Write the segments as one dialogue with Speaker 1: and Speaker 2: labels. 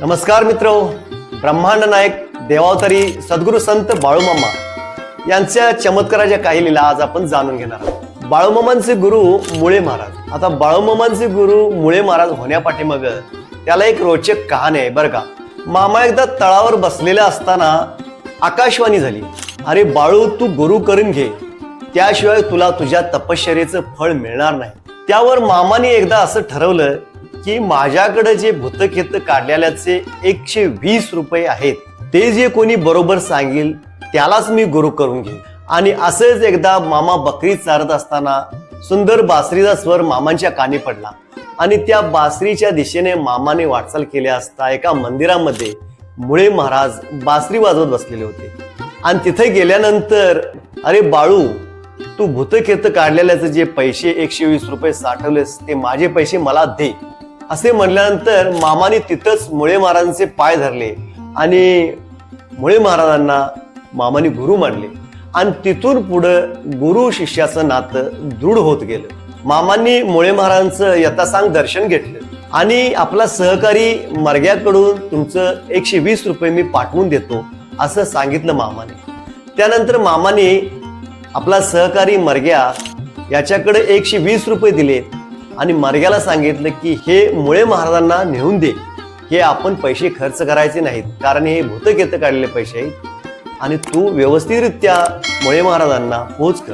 Speaker 1: नमस्कार मित्र. ब्रह्मांड नायक देवावतारी सद्गुरू संत बाळूमामा यांच्या चमत्काराच्या काही लिला आज आपण जाणून घेणार आहोत. बाळूमामांचे गुरु मुळे महाराज. आता बाळूमामांचे गुरु मुळे महाराज होण्यापाठीमाग त्याला एक रोचक कहाणी आहे बरं का. मामा एकदा तळावर बसलेला असताना आकाशवाणी झाली. अरे बाळू तू गुरु करून घे. त्याशिवाय तुला तुझ्या तपश्चर्याचं फळ मिळणार नाही. त्यावर मामाने एकदा असं ठरवलं की माझ्याकडे जे भूतखेत काढलेल्याचे एकशे वीस रुपये आहेत ते जे कोणी बरोबर सांगेल त्यालाच मी गुरु करून घेईन. आणि असंच एकदा मामा बकरी चारत असताना सुंदर बासरीचा स्वर मामांच्या कानी पडला. आणि त्या बासरीच्या दिशेने मामाने वाटचाल केली असता एका मंदिरामध्ये मुळे महाराज बासरी वाजवत बसलेले होते. आणि तिथे गेल्यानंतर अरे बाळू तू भूतखेत काढलेल्याचे जे पैसे एकशे वीस रुपये साठवलेस ते माझे पैसे मला दे. असे म्हणल्यानंतर मामाने तिथंच मुळे महाराजांचे पाय धरले आणि मुळे महाराजांना मामाने गुरु मानले. आणि तिथून पुढं गुरु शिष्याचं नातं दृढ होत गेलं. मामांनी मुळे महाराजांचं यथासांग दर्शन घेतलं. आणि आपला सहकारी मर्ग्याकडून तुमचं एकशे वीस रुपये मी पाठवून देतो असं सांगितलं मामाने. त्यानंतर मामाने आपला सहकारी मर्ग्या याच्याकडे एकशे वीस रुपये दिले. आणि मर्ग्याला सांगितलं की हे मुळे महाराजांना नेऊन दे. हे आपण पैसे खर्च करायचे नाहीत. कारण हे भूतकेत काढलेले पैसे आहेत. आणि तू व्यवस्थितरित्या मुळे महाराजांना पोच कर.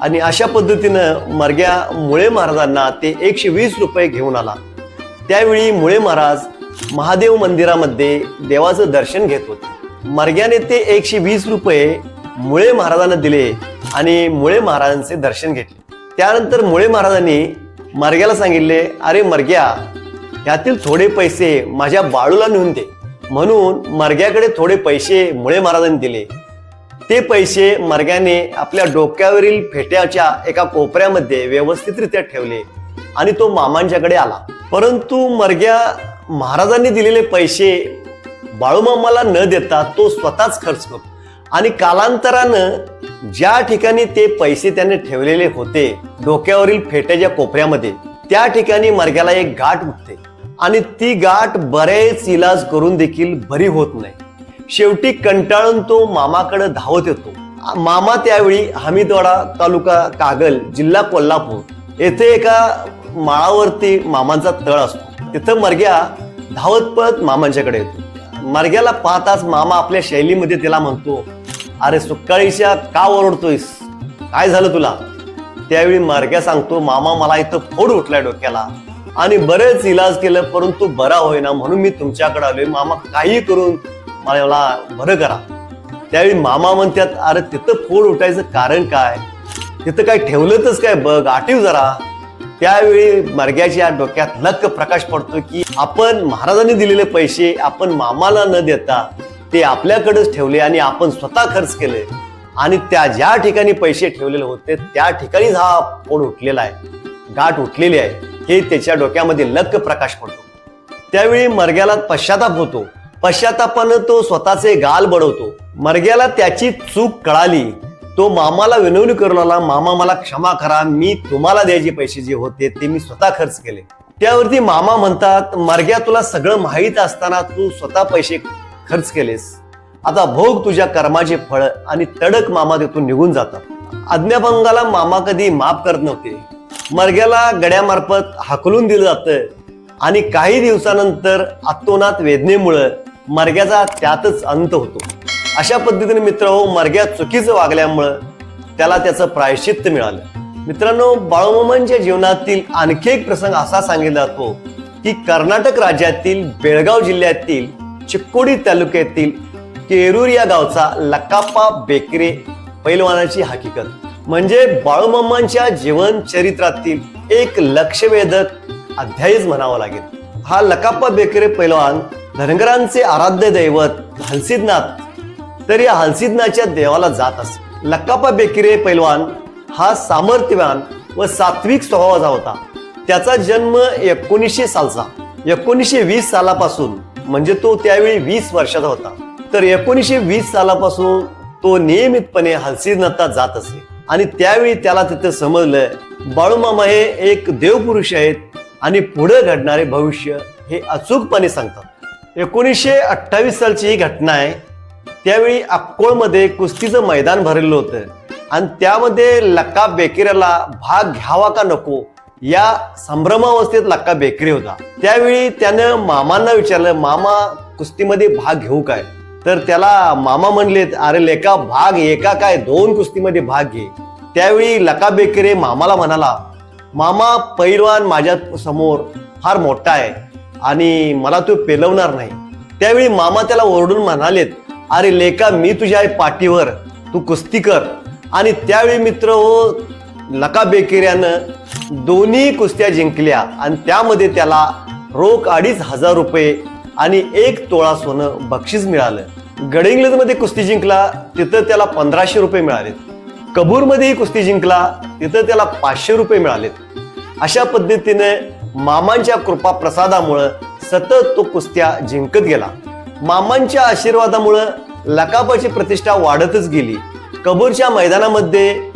Speaker 1: आणि अशा पद्धतीनं मर्ग्या मुळे महाराजांना ते एकशे वीस रुपये घेऊन आला. त्यावेळी मुळे महाराज महादेव मंदिरामध्ये देवाचं दर्शन घेत होते. मर्ग्याने ते एकशे वीस रुपये मुळे महाराजांना दिले आणि मुळे महाराजांचे दर्शन घेतले. त्यानंतर मुळे महाराजांनी मर्ग्याला सांगितले अरे मरग्या यातील थोडे पैसे माझ्या बाळूला नेऊन दे. म्हणून मर्ग्याकडे थोडे पैसे मुळे महाराजांनी दिले. ते पैसे मर्ग्याने आपल्या डोक्यावरील फेट्याच्या एका कोपऱ्यामध्ये व्यवस्थितरित्या ठेवले आणि तो मामांच्याकडे आला. परंतु मर्ग्या महाराजांनी दिलेले पैसे बाळूमामाला न देता तो स्वतःच खर्च करतो. आणि कालांतरानं ज्या ठिकाणी ते पैसे त्याने ठेवलेले होते डोक्यावरील फेट्याच्या कोपऱ्यामध्ये त्या ठिकाणी मर्ग्याला एक गाठ उठते. आणि ती गाठ बरेच इलाज करून देखील बरी होत नाही. शेवटी कंटाळून तो मामाकडे धावत येतो. मामा त्यावेळी हमीदवाडा तालुका कागल जिल्हा कोल्हापूर येथे एका माळावरती मामांचा तळ असतो. तिथं मर्ग्या धावत पळत मामांच्याकडे येतो. मर्ग्याला पाहताच मामा आपल्या शैलीमध्ये तिला म्हणतो अरे सुकाळीच्या का ओरडतोयस? काय झालं तुला? त्यावेळी मारक्या सांगतो मामा मला इथं फोड उठलाय डोक्याला. आणि बरेच इलाज केलं परंतु बरा होईना म्हणून मी तुमच्याकडे आलोय. मामा काही करून मला बरं करा. त्यावेळी मामा म्हणतात अरे तिथं फोड उठायचं कारण काय? तिथं काय ठेवलंच काय? बघ आठीव जरा. त्यावेळी मर्ग्याच्या डोक्यात लक्क प्रकाश पडतो की आपण महाराजांनी दिलेले पैसे आपण मामाला न देता ते आपल्याकडेच ठेवले आणि आपण स्वतः खर्च केले. आणि त्या ज्या ठिकाणी पैसे ठेवलेले होते त्या ठिकाणीच हा फोड उठलेला आहे. गाठ उठलेली आहे. हे त्याच्या डोक्यामध्ये लक्क प्रकाश पडतो. त्यावेळी मर्ग्याला पश्चाताप होतो. पश्चातापानं तो स्वतःचे गाल बडवतो. मर्ग्याला त्याची चूक कळाली. तो मामाला विनवणी करून आला मामा मला क्षमा करा. मी तुम्हाला द्यायचे पैसे जे होते ते मी स्वतः खर्च केले. त्यावरती मामा म्हणतात मर्ग्या तुला सगळं माहीत असताना तू स्वतः पैसे खर्च केलेस. आता भोग तुझ्या कर्माचे फळ आणि तडक मामा तिथून निघून जातात. आज्ञाभंगाला मामा कधी माफ करत नव्हते. मर्ग्याला गड्यामार्फत हाकलून दिलं जातं. आणि काही दिवसानंतर अतोनात वेदनेमुळं मरग्याचा त्यातच अंत होतो. अशा पद्धतीने मित्र हो मर्ग्या चुकीचं वागल्यामुळं त्याला त्याचं प्रायश्चित्त मिळालं. मित्रांनो बाळूमामांच्या जीवनातील आणखी एक प्रसंग असा सांगितला जातो की कर्नाटक राज्यातील बेळगाव जिल्ह्यातील चिक्कोडी तालुक्यातील केरूर या गावचा लकाप्पा बेकरे पैलवानाची हकीकत. म्हणजे बाळूमामांच्या जीवन चरित्रातील एक लक्षवेधक अध्यायच म्हणावा लागेल. हा लकाप्पा बेकरे पैलवान धनगरांचे आराध्य दैवत हलसिद्धनाथ तर या हलसिद्धनाथच्या देवाला जात असे. लकाप्पा बेकरे पैलवान हा सामर्थ्यवान व सात्विक स्वभावाचा होता. त्याचा जन्म एकोणीसशे सालचा. एकोणीसशे वीस सालापासून म्हणजे तो त्यावेळी वीस वर्षाचा होता. तर एकोणीसशे वीस सालापासून तो नियमितपणे हलसिद्धनाथात जात असे. आणि त्यावेळी त्याला तिथं समजलं बाळूमामा हे एक देवपुरुष आहेत आणि पुढे घडणारे भविष्य हे अचूकपणे सांगतात. एकोणीसशे अठ्ठावीस सालची ही घटना आहे. त्यावेळी अक्कोळमध्ये कुस्तीचं मैदान भरलेलं होतं. आणि त्यामध्ये लक्का बेकिराला भाग घ्यावा का नको या संभ्रमावस्थेत लक्का बेकरी होता. त्यावेळी त्यानं मामांना विचारलं मामा कुस्तीमध्ये भाग घेऊ काय? तर त्याला मामा म्हणलेत अरे लेका भाग एका काय? दोन कुस्तीमध्ये भाग घे. त्यावेळी लका बेकरे मामाला म्हणाला मामा पैलवान माझ्यासमोर फार मोठा आहे आणि मला तू पेलवणार नाही. त्यावेळी मामा त्याला ओरडून म्हणालेत अरे लेका मी तुझ्या पाठीवर तू कुस्ती कर. आणि त्यावेळी मित्र हो लका बेकेऱ्यानं दोन्ही कुस्त्या जिंकल्या आणि त्यामध्ये त्याला रोख अडीच हजार रुपये आणि एक तोळा सोनं बक्षीस मिळालं. गडिंग्लजमध्ये कुस्ती जिंकला तिथं त्याला पंधराशे रुपये मिळालेत. कबूरमध्येही कुस्ती जिंकला तिथं त्याला पाचशे रुपये मिळालेत. अशा पद्धतीने मामांच्या कृपा प्रसादामुळं सतत तो कुस्त्या जिंकत गेला. मामांच्या आशीर्वादामुळं लकापाची प्रतिष्ठा वाढतच गेली. कबूरच्या मैदानामध्ये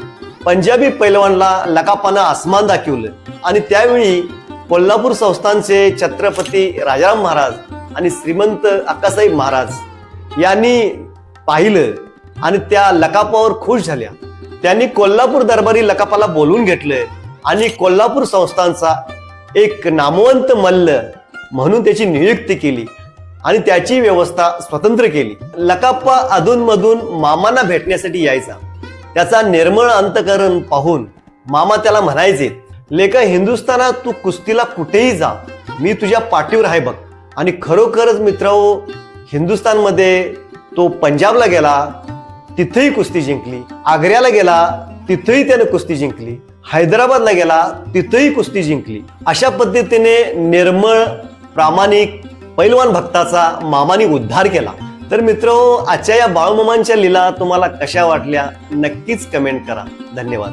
Speaker 1: पंजाबी पैलवानला लकापानं आसमान दाखवलं. आणि त्यावेळी कोल्हापूर संस्थानचे छत्रपती राजाराम महाराज आणि श्रीमंत अक्कासाहेब महाराज यांनी पाहिलं आणि त्या लकापावर खुश झाल्या. त्यांनी कोल्हापूर दरबारी लकापाला बोलून घेतलं आणि कोल्हापूर संस्थानचा एक नामवंत मल्ल म्हणून त्याची नियुक्ती केली आणि त्याची व्यवस्था स्वतंत्र केली. लकाप्पा अधूनमधून मामांना भेटण्यासाठी यायचा. त्याचा निर्मळ अंतकरण पाहून मामा त्याला म्हणायचे लेखा हिंदुस्थानात तू कुस्तीला कुठेही जा. मी तुझ्या पाठीवर आहे बघ. आणि खरोखरच मित्र हिंदुस्थानमध्ये तो पंजाबला गेला तिथेही कुस्ती जिंकली. आग्र्याला गेला तिथेही त्याने कुस्ती जिंकली. हैदराबादला गेला तिथेही कुस्ती जिंकली. अशा पद्धतीने निर्मळ प्रामाणिक पैलवान भक्ताचा मामाने उद्धार केला. तर मित्र आजच्या या बाळूमामांच्या लीला तुम्हाला कशा वाटल्या नक्कीच कमेंट करा. धन्यवाद.